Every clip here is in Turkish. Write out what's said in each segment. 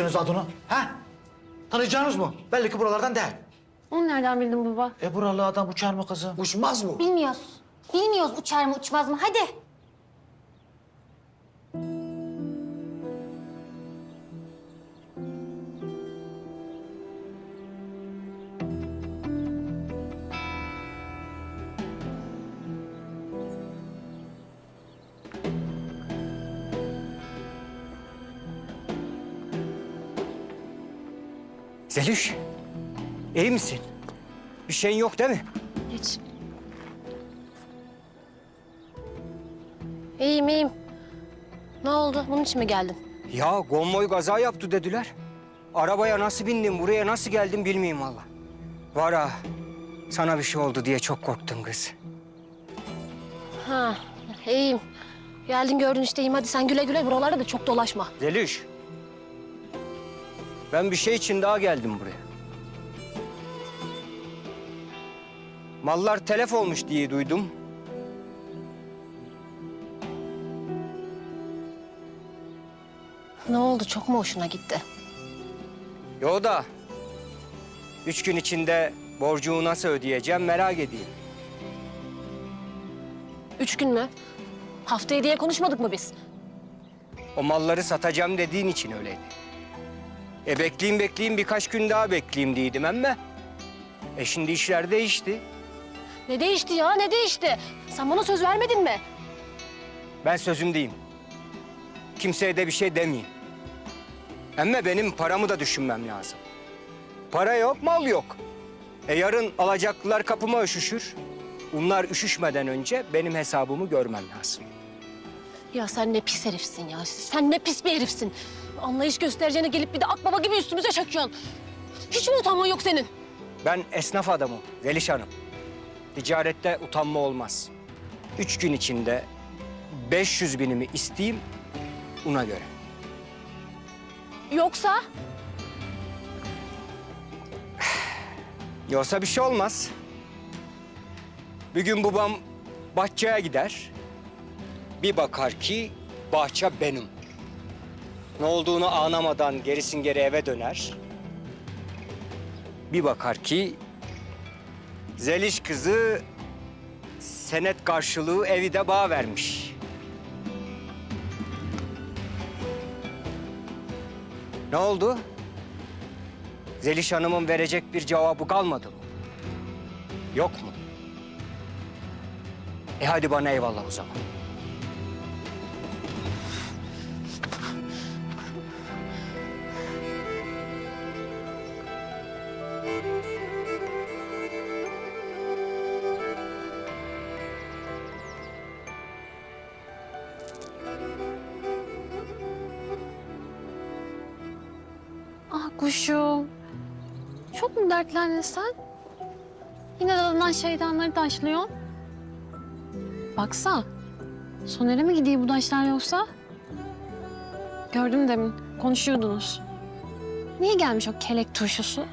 edeceksiniz adını? Ha? Tanıyacağınız mı? Belli ki buralardan değil. Onu nereden bildin baba? E buralı adam uçar mı kızım? Uçmaz mı? Bilmiyoruz. Bilmiyoruz uçar mı uçmaz mı. Hadi. Zeliş, iyi misin? Bir şeyin yok değil mi? Geç. İyiyim iyiyim. Ne oldu? Bunun için mi geldin? Ya konvoy kaza yaptı dediler. Arabaya nasıl bindim, buraya nasıl geldim bilmiyorum valla. Var ha, sana bir şey oldu diye çok korktum kız. Ha, iyiyim. Geldin gördün işte iyiyim. Hadi sen güle güle buralarda da çok dolaşma. Zeliş, ben bir şey için daha geldim buraya. Mallar telef olmuş diye duydum. Ne oldu? Çok mu hoşuna gitti? Yo da, üç gün içinde borcumu nasıl ödeyeceğim merak edeyim. Üç gün mü? Haftaya diye konuşmadık mı biz? O malları satacağım dediğin için öyleydi. E bekleyeyim bekleyeyim birkaç gün daha bekleyeyim diydim ama... E şimdi işler değişti. Ne değişti ya? Ne değişti? Sen bana söz vermedin mi? Ben sözümdeyim. Kimseye de bir şey demeyeyim. Ama benim paramı da düşünmem lazım. Para yok, mal yok. E yarın alacaklılar kapıma üşüşür. Bunlar üşüşmeden önce benim hesabımı görmem lazım. Ya sen ne pis herifsin ya. Sen ne pis bir herifsin. Anlayış göstereceğine gelip bir de akbaba gibi üstümüze çakıyorsun. Hiç mi utanman yok senin? Ben esnaf adamım Zeliş Hanım. Ticarette utanma olmaz. Üç gün içinde 500 binimi isteyeyim ona göre. Yoksa Yoksa bir şey olmaz. Bir gün babam bahçeye gider. Bir bakar ki bahçe benim. Ne olduğunu anlamadan gerisin geri eve döner. Bir bakar ki Zeliş kızı senet karşılığı evi de bağ vermiş. Ne oldu? Zeliş Hanım'ın verecek bir cevabı kalmadı mı? Yok mu? E hadi bana eyvallah o zaman. Ah kuşum. Çok mu dertlendin sen? Yine dalından şeytanları taşlıyorsun. Baksa. Soner'e mi gidiyor bu taşlar yoksa? Gördüm demin. Konuşuyordunuz. Niye gelmiş o kelek turşusu?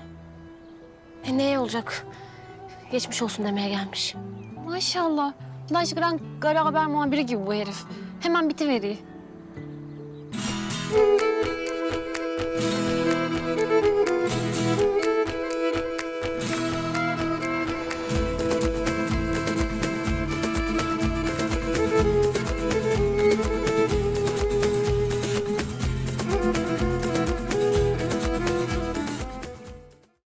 E neye olacak? Geçmiş olsun demeye gelmiş. Maşallah. Daş Gran Gara Haber muhabiri gibi bu herif. Hemen bitiveriyor.